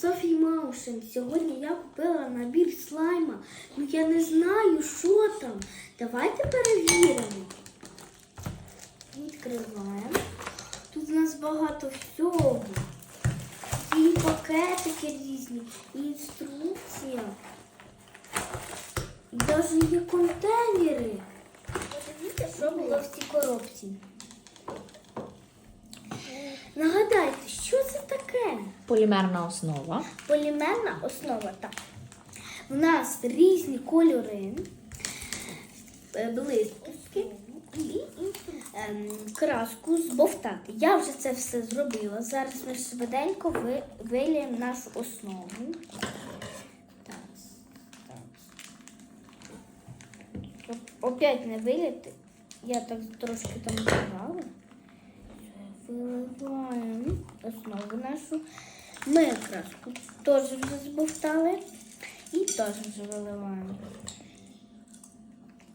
Софі Маушен. Сьогодні я купила набір слайма, ну я не знаю, що там. Давайте перевіримо. Відкриваємо. Тут у нас багато всього. І пакетики різні, і інструкція. І навіть є контейнери. Подивіться, що було в цій коробці. Нагадайте, Полімерна основа. Полімерна основа. Так. У нас різні кольори, е, блискітки і ем, краску збовтати. Я вже це все зробила. Зараз ми швиденько ви, виліємо нашу основу. Опять не виліти. Я так трошки там зіграла. Виливаємо основу нашу. Ми краску теж вже збовтали і теж вже виливаємо.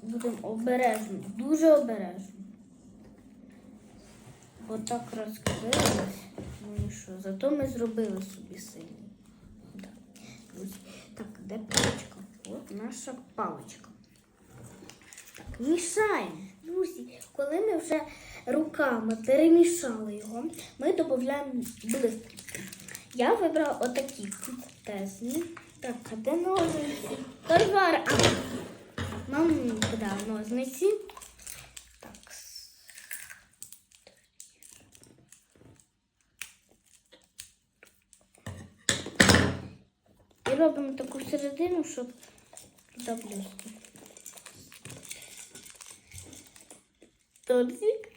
Будемо обережно, дуже обережно. Бо так краска. Ну що, зато ми зробили собі сильний. Так. Так, де паличка? От наша паличка. Так, мішаємо. Друзі, коли ми вже руками перемішали його, ми додаємо блискітки. Я вибрала отакі тесні. Так, а де ножниці? Тарвар. А, нам да, ножниці. Так. І робимо таку середину, щоб туди близько. Торзик.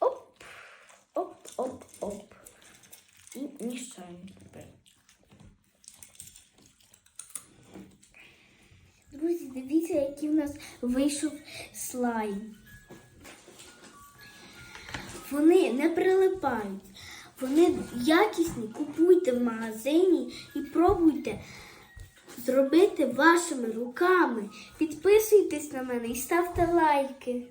Оп, оп, оп, оп. І мішаємо тепер. Друзі, дивіться, який у нас вийшов слайм. Вони не прилипають. Вони якісні, купуйте в магазині і пробуйте зробити вашими руками. Підписуйтесь на мене і ставте лайки.